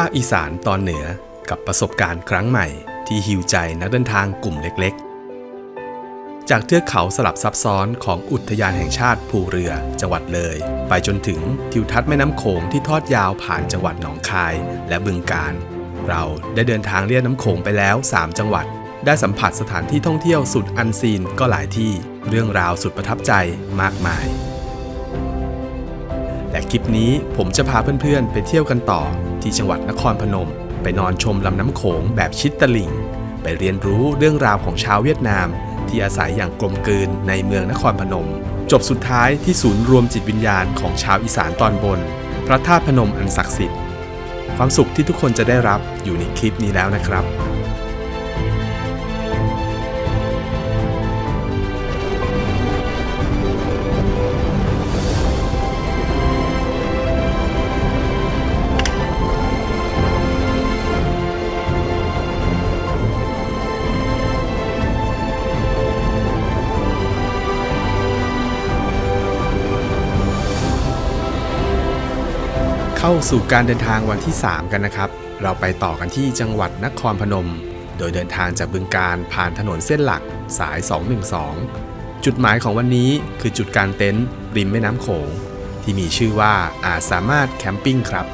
ภาคอีสานตอนเหนือกับประสบการณ์ครั้งใหม่ที่ฮิวใจนักเดินทางกลุ่มเล็กๆ จากเทือกเขาสลับซับซ้อนของอุทยานแห่งชาติภูเรือจังหวัดเลย ไปจนถึงทิวทัศน์แม่น้ำโขงที่ทอดยาวผ่านจังหวัดหนองคายและบึงกาฬเราได้เดินทางเลียน้ำโขงไปแล้ว 3 จังหวัด ได้สัมผัสสถานที่ท่องเที่ยวสุดอันซีนก็หลายที่ เรื่องราวสุดประทับใจมากมาย และคลิปนี้ผมจะพาเพื่อนๆ ไปเที่ยวกันต่อ ที่จังหวัดนครพนม ไปนอนชมลำน้ำโขงแบบชิดตลิ่ง ไปเรียนรู้เรื่องราวของชาวเวียดนาม ที่อาศัยอย่างกลมกลืนในเมืองนครพนม จบสุดท้ายที่ศูนย์รวมจิตวิญญาณของชาวอีสานตอนบน พระธาตุพนมอันศักดิ์สิทธิ์ ความสุขที่ทุกคนจะได้รับอยู่ในคลิปนี้แล้วนะครับ เข้าสู่การเดินทางวันที่ 3 กันนะครับ เราไปต่อกันที่จังหวัดนครพนม โดยเดินทางจากบึงการผ่านถนนเส้นหลักสาย 212 จุดหมายของวันนี้คือจุดกางเต็นท์ริมแม่น้ำโขง ที่มีชื่อว่าอาจสามารถแคมปิ้งครับ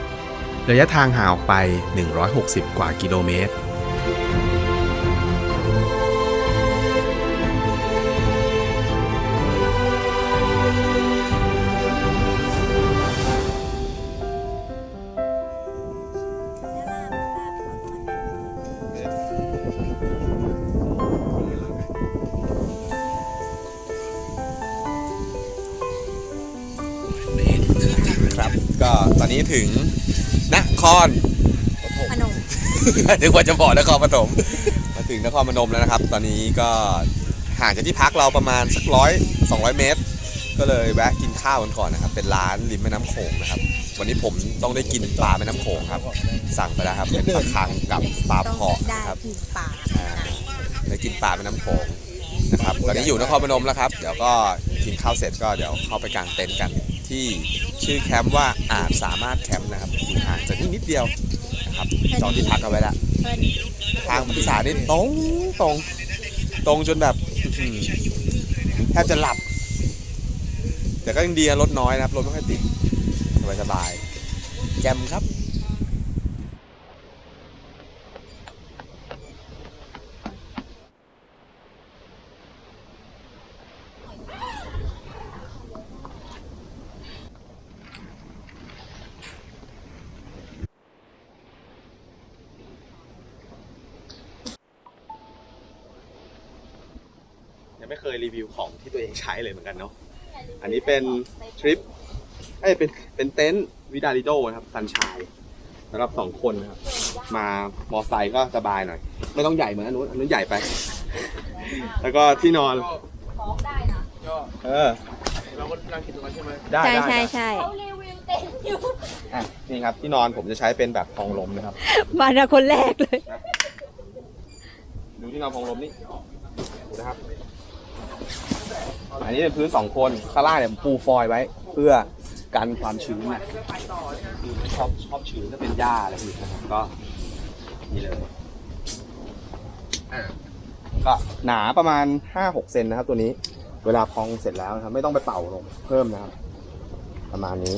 ระยะทางห่างออกไป 160 กว่ากิโลเมตร ครับ ก็ตอนนี้ถึงนครพนมนึกว่าจะบอกนครปฐมมาถึงนครพนมแล้วนะครับ ตอนนี้ก็ห่างจากที่พักเราประมาณสักร้อยสองร้อยเมตร ก็เลยแวะกินข้าวกันก่อนนะครับเป็นร้านริมแม่น้ำโขงนะครับ วันนี้ผมต้องได้กินปลาแม่น้ำโขงครับ สั่งไปแล้วครับเป็นปลาคังกับปลาต้องเพาะได้นะครับกินปลาอ่าได้กินปลาแม่น้ำโขงนะครับตอนนี้อยู่นครพนมแล้วครับ เดี๋ยวก็กินข้าวเสร็จก็เดี๋ยวเข้าไปกางเต็นท์กัน ที่ชื่อแคมป์ว่าอาจสามารถแคมป์นะครับอยู่ห่างจากนี่นิดเดียวนะครับจองที่พักเอาไว้แล้วเพิ่นทางพิสานี่ตรงตรงตรงจนแบบอื้อหือแทบจะหลับ แต่ก็ยังดีนะรถน้อยนะครับรถไม่ค่อยติดสบายสบายๆแจมครับ ยังไม่เคยรี วิวของที่ตัวเองใช้เลยเหมือนกันเนาะอันนี้เป็นทริปเอ้ยเป็นเป็นเต็นท์วิดาริโดนะครับซันชายสำหรับสองคนนะครับมามอไซค์ก็สบายหน่อย ไม่ต้องใหญ่เหมือนอันนู้นอันนู้นใหญ่ไป แล้วก็ที่นอนเออเราก็นั่งกินตรงนั้นใช่ไหมได้ใช่ได้ใช่ได้ใช่อะนี่ครับที่นอนผมจะใช้เป็นแบบทองลมนะครับ มานะคนแรกเลย ดูที่นอนทองลมนี่ดูนะครับ อันนี้เป็นพื้นสองคนข้างล่างเนี่ยผมปูฟอยล์ไว้ เพื่อกันความชื้นนะคือชอบชอบชื้นถ้าเป็นหญ้าอะไรพวกนี้นะครับก็นี่เลยอะก็หนาประมาณ5-6เซนนะครับ ตัวนี้ เวลาพองเสร็จแล้วนะครับ ไม่ต้องไปเป่าลงเพิ่มนะครับ ประมาณนี้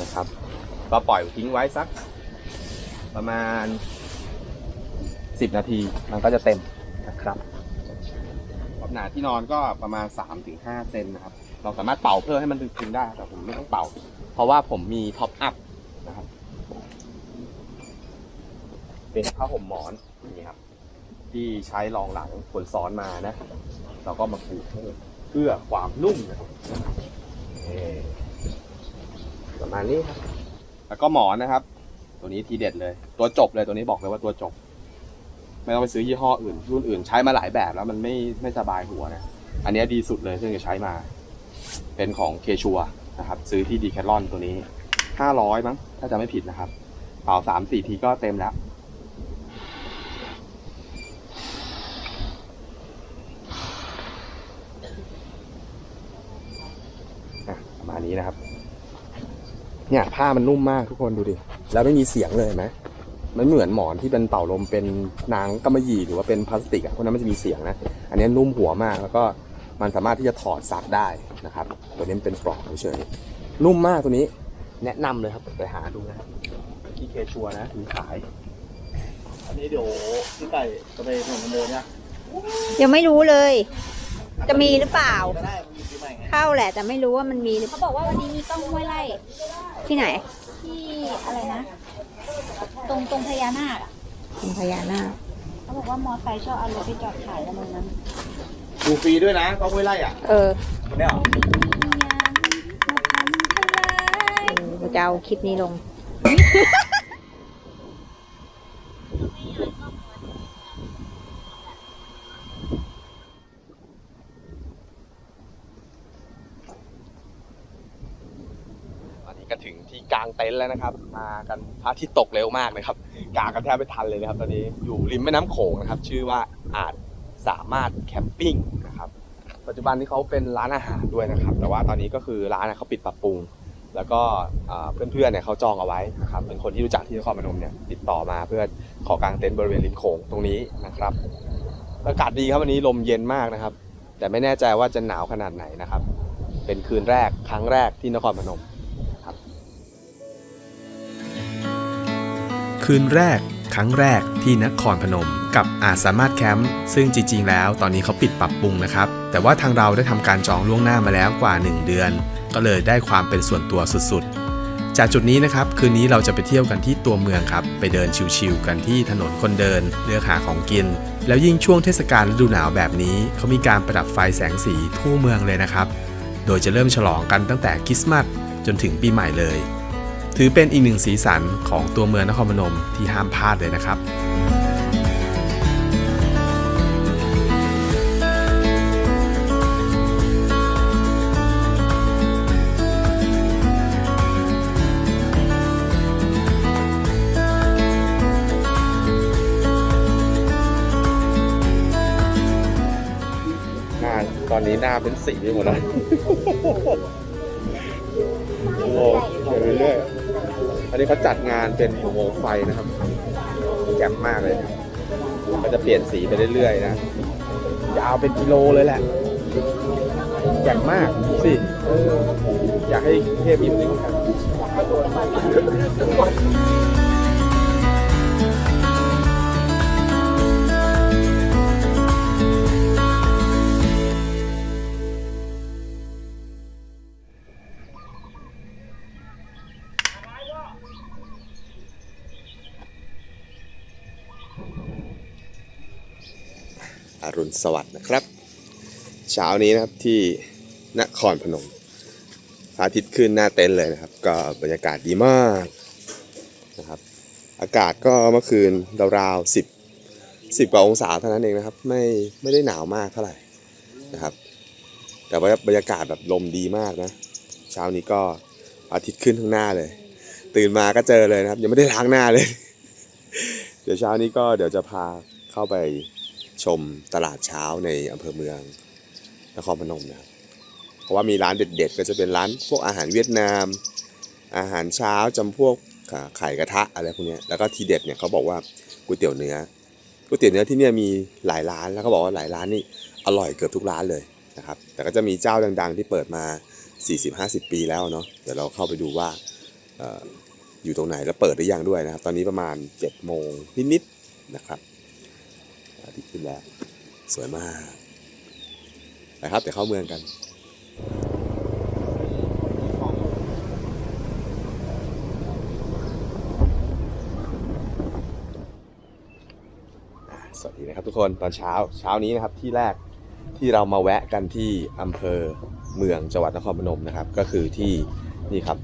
นะครับ ก็ปล่อยทิ้งไว้สัก ประมาณ10นาทีมันก็จะเต็มนะครับความ หนาที่นอนก็ประมาณ3-5เซนนะครับ เราสามารถเป่าเพื่อให้มันตึงๆได้ แต่ผมไม่ต้องเป่า เพราะว่าผมมีท็อปอัพนะครับ เป็นผ้าห่มหมอนนี่ครับ ที่ใช้รองหลังคนซ้อนมานะ เราก็มาปูเพื่อความนุ่มนะครับประมาณนี้ครับ แล้วก็หมอนนะครับ ตัวนี้ทีเด็ดเลย ตัวจบเลยตัวนี้บอกเลยว่าตัวจบ ไม่ต้องไปซื้อยี่ห้ออื่น รุ่นอื่นใช้มาหลายแบบแล้วมันไม่ไม่สบายหัวนะอันนี้ดีสุดเลยที่เคยใช้มา เป็นของเคชัวนะครับ ซื้อที่ดีแคทลอนตัวนี้ห้าร้อยมั้งถ้าจะไม่ผิดนะครับเป่าสามสี่ทีก็เต็มแล้วประมาณนี้นะครับ เนี่ยผ้ามันนุ่มมากทุกคนดูดิ แล้วไม่มีเสียงเลยเห็นไหม มันเหมือนหมอนที่เป็นเป่าลมเป็นหนังกำมะหยี่หรือว่าเป็นพลาสติกอะพวกนั้นมันจะมีเสียงนะ อันนี้นุ่มหัวมากแล้วก็มันสามารถที่จะถอดซักได้นะครับ ตัวนี้มันเป็นปลอกเฉยๆนุ่มมากตัวนี้ แนะนำเลยครับไปหาดูนะครับที่เคชัวนะมีขาย อันนี้เดี๋ยวพี่ไก่จะไปถนนคนเดินเนี่ยยังไม่รู้เลย จะมีหรือเปล่าก็ได้มันมีปีใหม่ไงเข้าแหละแต่ไม่รู้ว่ามันมีหรือเขาบอกว่าวันนี้มีกล้องห้วยไร่ที่ไหน ที่อะไรนะต รงตรงพญานาคอะเป็นพญานาคเขาบอกว่ามอไซค์ชอบเอารถไปจอดขายกันตรงนั้นดูฟรีด้วยนะก็ห้วยไร่อะเออคนเนี้ยเหรอกูจะเอาคลิปนี้ลงตอนนี้ก็ถึงที่กลางเต็นท์แล้วนะครับมากันพระอาทิตย์ตกเร็วมากนะครับ กากันแทบไม่ทันเลยนะครับ ตอนนี้อยู่ริมแม่น้ำโขงนะครับ ชื่อว่าอาจสามารถแคมปิ้งนะครับ ปัจจุบันนี้เขาเป็นร้านอาหารด้วยนะครับ แต่ว่าตอนนี้ก็คือร้านเขาปิดปรับปรุง แล้วก็เพื่อนๆเนี่ยเขาจองเอาไว้นะครับ เป็นคนที่รู้จักที่นครพนมเนี่ยติดต่อมาเพื่อขอกางเต็นท์บริเวณริมโขงตรงนี้นะครับอากาศดีครับวันนี้ลมเย็นมากนะครับ แต่ไม่แน่ใจว่าจะหนาวขนาดไหนนะครับ เป็นคืนแรกครั้งแรกที่นครพนม คืนแรก ครั้งแรกที่นครพนม กับอาจสามารถแคมป์ซึ่งจริง ๆ แล้วตอนนี้เขาปิดปรับปรุงนะครับ แต่ว่าทางเราได้ทำการจองล่วงหน้ามาแล้วกว่า 1 เดือน ก็เลยได้ความเป็นส่วนตัวสุดๆ จากจุดนี้นะครับ คืนนี้เราจะไปเที่ยวกันที่ตัวเมืองครับ ไปเดินชิวๆกันที่ถนนคนเดินเลือกหาของกิน แล้วยิ่งช่วงเทศกาลฤดูหนาวแบบนี้เขามีการประดับไฟแสงสีทั่วเมืองเลยนะครับ โดยจะเริ่มฉลองกันตั้งแต่คริสต์มาสจนถึงปีใหม่เลย ถือเป็นอีกหนึ่งสีสันของตัวเมืองนครพนมที่ห้ามพลาดเลยนะครับหน้าตอนนี้หน้าเป็นสีไปหมดแล้วโอ้โหไปเรื่อยๆ อันนี้เขาจัดงานเป็นอุโมงค์ไฟนะครับแจ่มมากเลย ก็จะเปลี่ยนสีไปเรื่อยๆนะยาวเป็นกิโลเลยแหละแจ่มมากสิอยากให้เทพมีแบบนี้บ้างครับ อรุณสวัสดิ์นะครับ เช้านี้นะครับที่นครพนมพระอาทิตย์ขึ้นหน้าเต็นท์เลยนะครับ ก็บรรยากาศดีมากนะครับ อากาศก็เมื่อคืนราวๆสิบสิบกว่าองศาเท่านั้นเองนะครับ ไม่ไม่ได้หนาวมากเท่าไหร่นะครับ แต่ว่าบรรยากาศแบบลมดีมากนะ เช้านี้ก็อาทิตย์ขึ้นข้างหน้าเลย ตื่นมาก็เจอเลยนะครับ ยังไม่ได้ล้างหน้าเลย เดี๋ยวเช้านี้ก็เดี๋ยวจะพาเข้าไป ชมตลาดเช้าในอำเภอเมืองนครพนมนะครับ เพราะว่ามีร้านเด็ดๆ ก็จะเป็นร้านพวกอาหารเวียดนาม อาหารเช้าจำพวกไข่กระทะอะไรพวกนี้แล้วก็ทีเด็ดเนี่ยเขาบอกว่าก๋วยเตี๋ยวเนื้อก๋วยเตี๋ยวเนื้อที่เนี่ยมีหลายร้านแล้วเขาบอกว่าหลายร้านนี่อร่อยเกือบทุกร้านเลยนะครับ แต่ก็จะมีเจ้าดัง ๆ ที่เปิดมา 40-50 ปีแล้วเนาะเดี๋ยวเราเข้าไปดูว่าเอ่ออยู่ตรงไหนแล้วเปิดหรือยังด้วยนะครับ ตอนนี้ประมาณ7โมงนิดๆนะครับ อาทิตย์ขึ้นแล้ว สวยมากนะครับเดี๋ยวเข้าเมืองกันสวัสดีนะครับทุกคนตอนเช้าเช้านี้นะครับที่แรกที่เรามาแวะกันที่อำเภอเมืองจังหวัดนครพนมนะครับ ก็คือที่นี่ครับ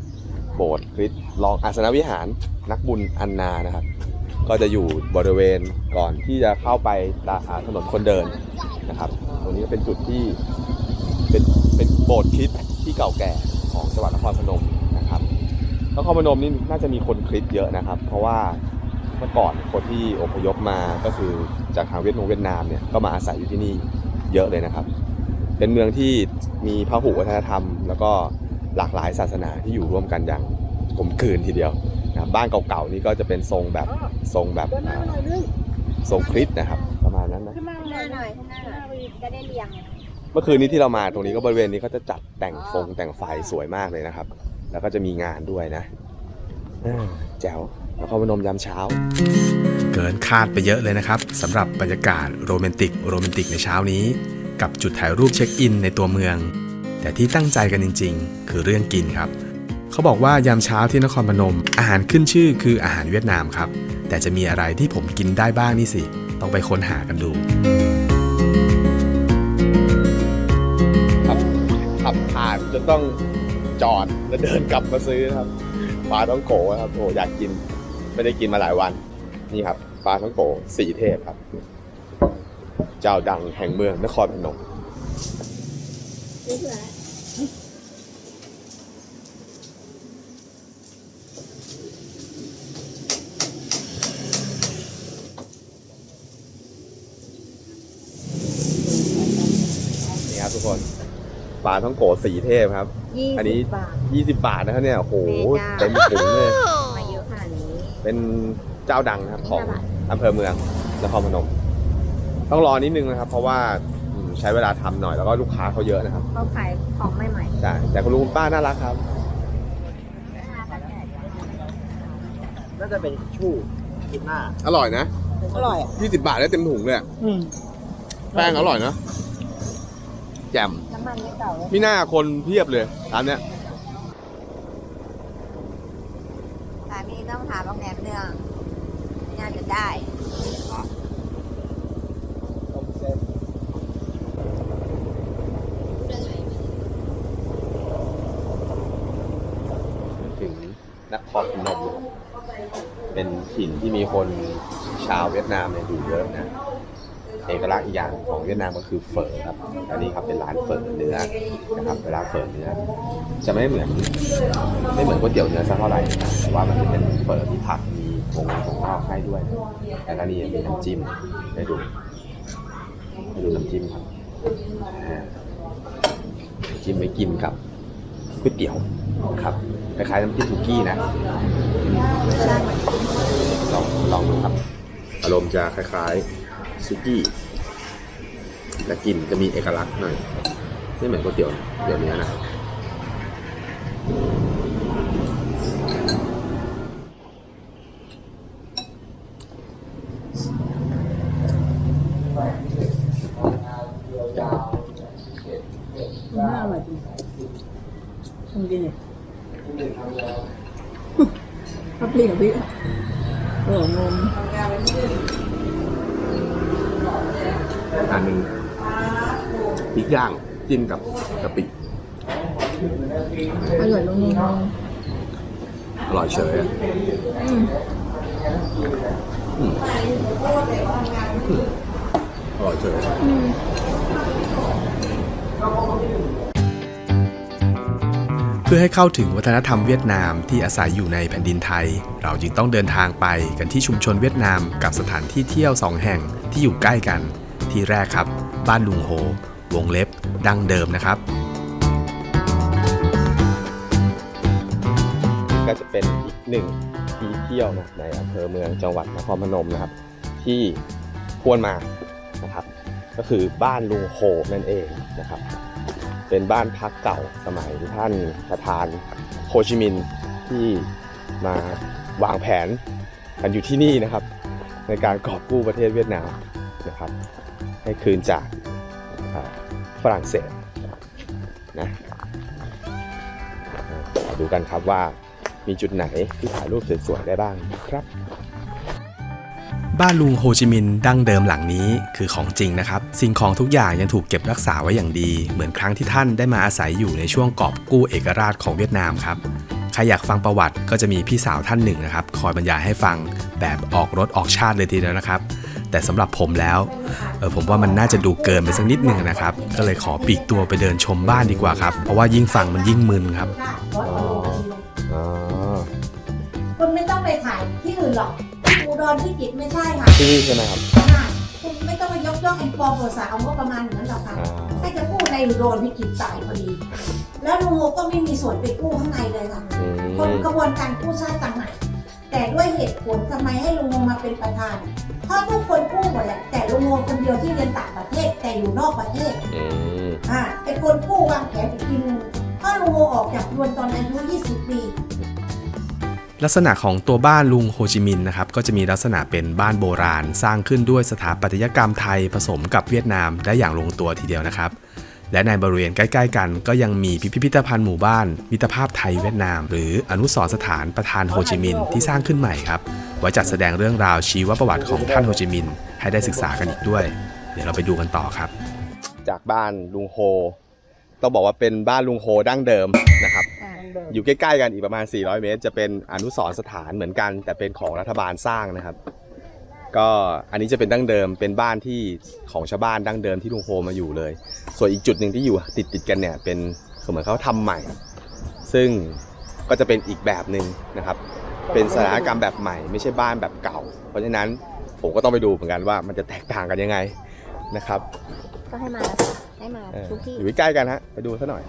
โบสถ์คริสต์รองอาสนวิหารนักบุญอันนานะครับ ก็จะอยู่บริเวณก่อนที่จะเข้าไปถนนคนเดินนะครับตรงนี้ก็เป็นจุดที่เป็นเป็นโบสถ์คริสต์ที่เก่าแก่ของจังหวัดนครพนมนะครับนครพนมนี่น่าจะมีคนคริสต์เยอะนะครับ เพราะว่าเมื่อก่อนคนที่อพยพมาก็คือจากทางเวียดนามเวียดนามเนี่ยก็มาอาศัยอยู่ที่นี่เยอะเลยนะครับ เป็นเมืองที่มีพระหุวัฒนธรรม แล้วก็หลากหลายศาสนาที่อยู่ร่วมกันอย่างกลมกลืนทีเดียว นะครับบ้านเก่าๆนี่ก็จะเป็นทรงแบบทรงแบบอ่าทรงคริสต์นะครับ ประมาณนั้นนะขึ้นหน้าหน่อยขึ้นหน้าหน่อยจะได้เรียงเมื่อคืนนี้ที่เรามาตรงนี้ก็บริเวณนี้เขาจะจัดแต่งฟงแต่งไฟสวยมากเลยนะครับ แล้วก็จะมีงานด้วยนะอ่าแจ๋วแล้วก็พนมยามเช้า เกินคาดไปเยอะเลยนะครับสำหรับบรรยากาศโรแมนติกโรแมนติกในเช้านี้ กับจุดถ่ายรูปเช็คอินในตัวเมือง แต่ที่ตั้งใจกันจริง ๆ คือเรื่องกินครับ เขาบอกว่ายามเช้าที่นครพนม อาหารขึ้นชื่อคืออาหารเวียดนามครับ แต่จะมีอะไรที่ผมกินได้บ้างนี่สิ ต้องไปค้นหากันดูขับขับผ่านจนต้องจอดแล้วเดินกลับมาซื้อนะครับปลาท้องโกครับโอ้อยากกิน ไม่ได้กินมาหลายวันนี่ครับปลาท้องโกสีเทพครับ เจ้าดังแห่งเมืองนครพนมนี่ครับทุกคน ปลาท้องโกะสีเทพครับ ยี่อันนี้ สิบบาท 20 บาทนะครับเนี่ยโอ้โหแม่เต็เจ้ามถุงเลย มาเยอะขนาดนี้ เป็นเจ้าดังนะครับของห้าบาทอำเภอเมืองนครพนม ต้องรอนิดนึงนะครับ เพราะว่าอืมใช้เวลาทำหน่อยแล้วก็ลูกค้าเขาเยอะนะครับเขาขายของใหม่ใช่แต่คุณลุงคุณป้าน่ารักครับ น่าจะเป็นชู่กินหน้า อร่อยนะ อร่อย 20 บาทได้เต็มถุงเลยอะอืมแป้งอร่อยนะแจ่มๆน้ำ มันไม่เก่าเลยมีหน้าคนเพียบเลยร้านเนี้ยสามีต้องถามว่าแหนมเนืองไม่น่าจะได้ ถึงนครพนมเป็นถิ่นที่มีคนชาวเวียดนามเนี่ยอยู่เยอะนะเอก ลักษณ์อีกอย่างของเวียดนามก็คือเฝอครับ อันนี้ครับเป็นร้านเฝอเนื้อนะครับเวลาเฝอเนื้อ จะไม่เหมือนไม่เหมือนก๋วยเตี๋ยวเนื้อสักเท่าไหร่นะแต่ว่ามันจะเป็นเฝอที่ผักมีผงผงนอกให้ด้วยแล้วก็นี่มีน้ำจิ้มให้ดูให้ดูน้ำจิ้มครับน้ำจิ้มไว้กินกับก๋วยเตี๋ยวครับคล้ายๆน้ำจิ้มสุกี้นะลองลองดูครับ อารมณ์จะคล้ายๆซุกี้ แต่กลิ่นจะมีเอกลักษณ์หน่อยไม่เหมือนก๋วยเตี๋ยวเดี๋ยวนี้นะน่าอร่อยจริงทำกินเนี่ยพับพี่กับพี่โอ้งงอันหนึ่ง ริกย่างจิ้มกับกะปิอร่อยลงงงอร่อยเฉยอะอืมอืมอร่อยเฉย เพื่อให้เข้าถึงวัฒนธรรมเวียดนามที่อาศัยอยู่ในแผ่นดินไทย เราจึงต้องเดินทางไปกันที่ชุมชนเวียดนามกับสถานที่เที่ยวสองแห่งที่อยู่ใกล้กัน ที่แรกครับ บ้านลุงโฮ วงเล็บดั้งเดิมนะครับ ก็จะเป็นอีกหนึ่งที่เที่ยวนะในอำเภอเมืองจังหวัดนครพนมนะครับ ที่ควรมานะครับ ก็คือบ้านลุงโฮนั่นเองนะครับ เป็นบ้านพักเก่าสมัยท่านประธานโฮจิมินที่มาวางแผนกันอยู่ที่นี่นะครับ ในการกอบกู้ประเทศเวียดนามนะครับ ให้คืนจาก ฝรั่งเศสนะดูกันครับว่ามีจุดไหนที่ถ่ายรูปสวยๆได้บ้างครับ บ้านลุงโฮจิมินห์ดั้งเดิมหลังนี้คือของจริงนะครับ สิ่งของทุกอย่างยังถูกเก็บรักษาไว้อย่างดี เหมือนครั้งที่ท่านได้มาอาศัยอยู่ในช่วงกอบกู้เอกราชของเวียดนามครับใครอยากฟังประวัติก็จะมีพี่สาวท่านหนึ่งนะครับ คอยบรรยายให้ฟังแบบออกรถออกชาติเลยทีเดียวนะครับ แต่สำหรับผมแล้วเออผมว่ามันน่าจะดูเกินไปสักนิดหนึ่งนะครับ ก็เลยขอปลีกตัวไปเดินชมบ้านดีกว่าครับ เพราะว่ายิ่งฟังมันยิ่งมึนครับอ๋อคุณไม่ต้องไปถ่ายที่อื่นหรอกอุดรพิจิตรไม่ใช่ค่ะที่นี่ใช่ไหมครับใช่คุณไม่ต้องมายกย่องเอ็นปอโปรสาเอางบประมาณอย่างนั้นหรอกค่ะอ่าถ้าจะกู้ในอุดรพิจิตรจ่ายพอดี แล้วลุงโมก็ไม่มีส่วนไปกู้ข้างในเลยค่ะอืคนมกระบวนการกู้ชาติต่างหากแต่ด้วยเหตุผลทำไมให้ลุงโมมาเป็นประธาน เพราะทุกคนกู้หมดแหละแต่ลุงโมคนเดียวที่เรียนต่างประเทศแต่อยู่นอกประเทศอืมอ่าไอคนกู้วางแผนอีกทีนึงเพราะลุงโมออกจากรวนตอนอายุ 20 ปี ลักษณะของตัวบ้านลุงโฮจิมินห์นะครับก็จะมีลักษณะเป็นบ้านโบราณ สร้างขึ้นด้วยสถาปัตยกรรมไทยผสมกับเวียดนามได้อย่างลงตัวทีเดียวนะครับ และในบริเวณใกล้ๆ กันก็ยังมีพิพิธภัณฑ์หมู่บ้าน มิตรภาพไทยเวียดนาม หรืออนุสรณ์สถานประธานโฮจิมินห์ที่สร้างขึ้นใหม่ครับไว้จัดแสดงเรื่องราวชีวประวัติของท่านโฮจิมินห์ให้ได้ศึกษากันอีกด้วย เดี๋ยวเราไปดูกันต่อครับ จากบ้านลุงโฮต้องบอกว่าเป็นบ้านลุงโฮดั้งเดิมนะครับ อยู่ใกล้ๆกันอีกประมาณ 400 เมตร จะเป็นอนุสรณ์สถานเหมือนกัน แต่เป็นของรัฐบาลสร้างนะครับ ก็อันนี้จะเป็นดั้งเดิมเป็นบ้านที่ของชาวบ้านดั้งเดิมที่ลุงโฮมาอยู่เลย ส่วนอีกจุดหนึ่งที่อยู่ติดติดๆกันเนี่ยเป็นเหมือนเขาทำใหม่ ซึ่งก็จะเป็นอีกแบบหนึ่งนะครับ เป็นสถานกรรมแบบใหม่ ไม่ใช่บ้านแบบเก่า เพราะฉะนั้นผมก็ต้องไปดูเหมือนกันว่ามันจะแตกต่างกันยังไงนะครับ ก็ให้มาให้มาเออทุกที่อยู่ใกล้ๆกันฮะไปดูซะหน่อย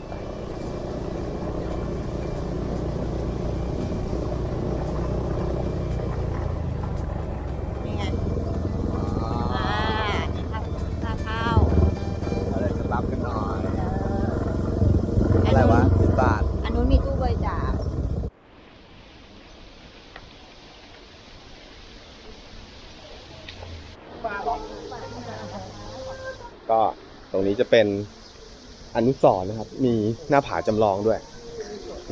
จะเป็นอนุสรณ์นะครับ มีหน้าผาจำลองด้วย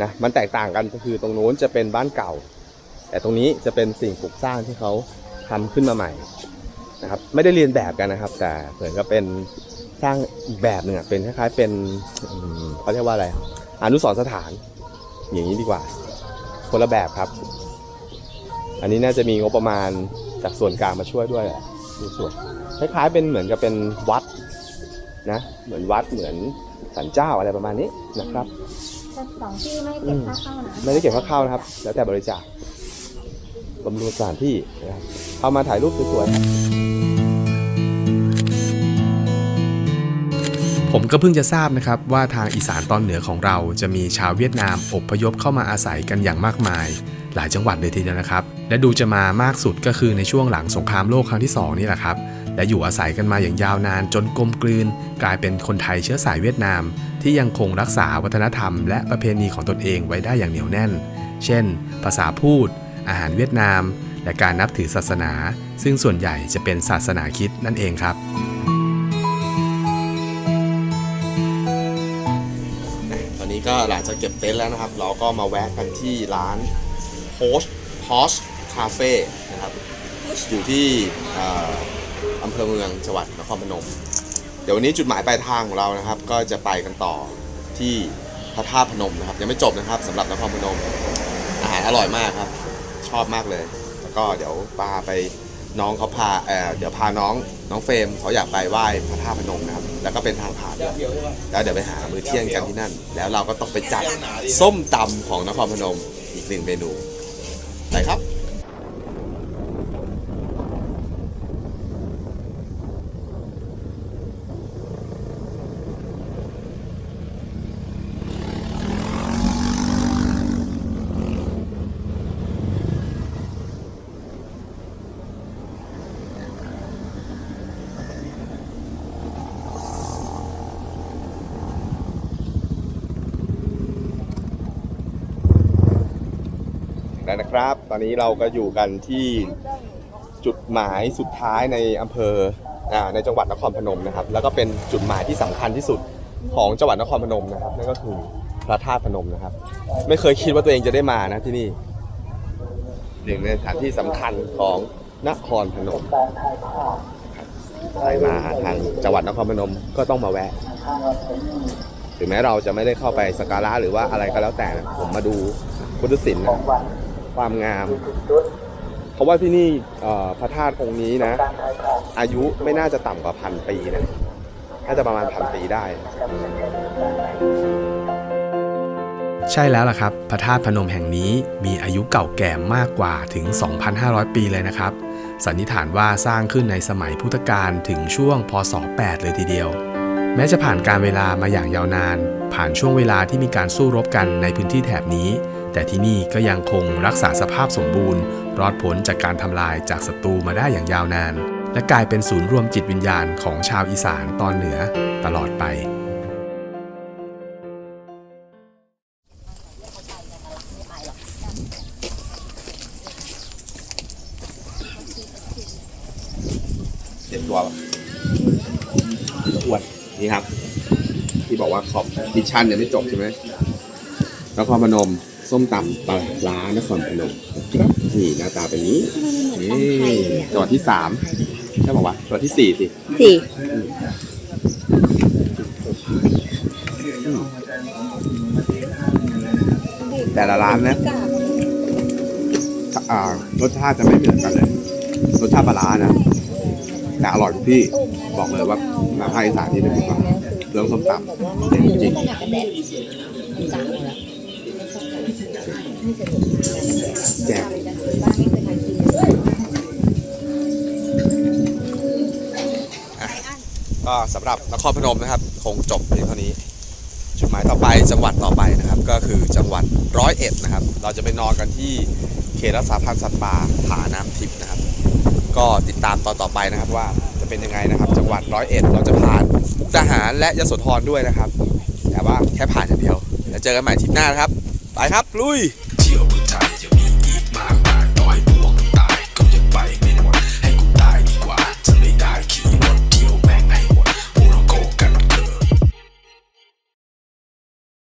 นะมันแตกต่างกันก็คือตรงโน้นจะเป็นบ้านเก่า แต่ตรงนี้จะเป็นสิ่งปลูกสร้างที่เขาทำขึ้นมาใหม่นะครับ ไม่ได้เรียนแบบกันนะครับ แต่เหมือนกับเป็นสร้างอีกแบบหนึ่งอะเป็นคล้าย ๆ เป็นเขาเรียกว่าอะไรอนุสร์สถาน อย่างนี้ดีกว่า คนละแบบครับ อันนี้น่าจะมีงบประมาณจากส่วนกลางมาช่วยด้วยแหละดูส่วนคล้ายๆเป็นเหมือนกับเป็นวัด นะเหมือนวัดเหมือนสันเจ้าอะไรประมาณนี้นะครับแต่สองที่ไม่เก็บค่าเข้านะไม่ได้เก็บค่าเข้านะครับ แล้วแต่บริจาคบำรุงสถานที่นะครับเอามาถ่ายรูปสวยผมก็เพิ่งจะทราบนะครับว่าทางอีสานตอนเหนือของเราจะมีชาวเวียดนามอพยพเข้ามาอาศัยกันอย่างมากมาย หลายจังหวัดเลยทีเดียวนะครับ และดูจะมามากสุดก็คือในช่วงหลังสงครามโลกครั้งที่สองนี่แหละครับ และอยู่อาศัยกันมาอย่างยาวนานจนกลมกลืน กลายเป็นคนไทยเชื้อสายเวียดนาม ที่ยังคงรักษาวัฒนธรรมและประเพณีของตนเองไว้ได้อย่างเหนียวแน่น เช่น ภาษาพูด อาหารเวียดนาม และการนับถือศาสนา ซึ่งส่วนใหญ่จะเป็นศาสนาคิดนั่นเองครับตอนนี้ก็หลังจากเก็บเต็นท์แล้วนะครับ เราก็มาแวะกันที่ร้านโฮสฮสคาเฟ่นะครับอยู่ที่ อำเภอเมืองจังหวัดนครพนม เดี๋ยววันนี้จุดหมายปลายทางของเรานะครับ ก็จะไปกันต่อที่พระธาตุพนมนะครับ ยังไม่จบนะครับสำหรับนครพนม อาหารอร่อยมากครับ ชอบมากเลย แล้วก็เดี๋ยวปาไปน้องเขาพาเอ่อเดี๋ยวพาน้องน้องเฟรมเขาอยากไปไหว้พระธาตุพนมนะครับ แล้วก็เป็นทางผ่านแล้วเดี๋ยวไปหามื้อเที่ยงกันที่นั่น แล้วเราก็ต้องไปจัดส้มตำของนครพนมอีกหนึ่งเมนูไปครับ แล้วนะครับ ตอนนี้เราก็อยู่กันที่จุดหมายสุดท้ายในอำเภออในจังหวัดนครพนมนะครับ แล้วก็เป็นจุดหมายที่สำคัญที่สุดของจังหวัดนครพนมนะครับ นั่นก็คือพระธาตุพนมนะครับ ไม่เคยคิดว่าตัวเองจะได้มานะที่นี่หนึ่งในสถานที่สำคัญของนครพนมใครมาทางจังหวัดนครพนมก็ต้องมาแวะ ถึงแม้เราจะไม่ได้เข้าไปสักการะหรือว่าอะไรก็แล้วแต่นะผมมาดูพุทธศิลป์นะ ความงาม เพราะว่าที่นี่พระธาตุองค์นี้นะ อายุไม่น่าจะต่ำกว่าพันปีนะน่าจะประมาณพันปีได้ ใช่แล้วล่ะครับ พระธาตุพนมแห่งนี้มีอายุเก่าแก่มากกว่าถึง 2,500 ปีเลยนะครับ สันนิษฐานว่าสร้างขึ้นในสมัยพุทธกาลถึงช่วงพศ 8 เลยทีเดียวแม้จะผ่านการเวลามาอย่างยาวนาน ผ่านช่วงเวลาที่มีการสู้รบกันในพื้นที่แถบนี้ แต่ที่นี่ก็ยังคงรักษาสภาพสมบูรณ์ รอดพ้นจากการทำลายจากศัตรูมาได้อย่างยาวนาน และกลายเป็นศูนย์รวมจิตวิญญาณของชาวอีสานตอนเหนือตลอดไปเต็มตัวอ้วนนี่ครับ ที่บอกว่าขอบมิชชั่นยังไม่จบใช่ไหมนครพนม ส้มตำปลาร้านครพนมนี่หน้าตาเป็นนี้นี่จังหวัดที่สามใช่บอกว่าจังหวัดที่สี่สิสี่แต่ละร้านนะอ่ารสชาติจะไม่เหมือนกันเลย รสชาติปลาร้านะแต่อร่อยทุกที่บอกเลยว่ามาภาคอีสานที่เป็นดีกว่าเรื่องส้มตำเด็ดจริง แจกก็สำหรับนครพนมนะครับ คงจบเพียงเท่านี้จุดหมายต่อไปจังหวัดต่อไปนะครับ ก็คือจังหวัดร้อยเอ็ดนะครับ เราจะไปนอนกันที่เขตรักษาพันธุ์สัตว์ป่าผาน้ำทิพย์นะครับ ก็ติดตามตอนต่อไปนะครับว่าจะเป็นยังไงนะครับ จังหวัดร้อยเอ็ดเราจะผ่านมุกดาหารและยโสธรด้วยนะครับ แต่ว่าแค่ผ่านอย่างเดียวแล้วเจอกันใหม่ทริปหน้านะครับ ไปครับลุย เที่ยวพุทธา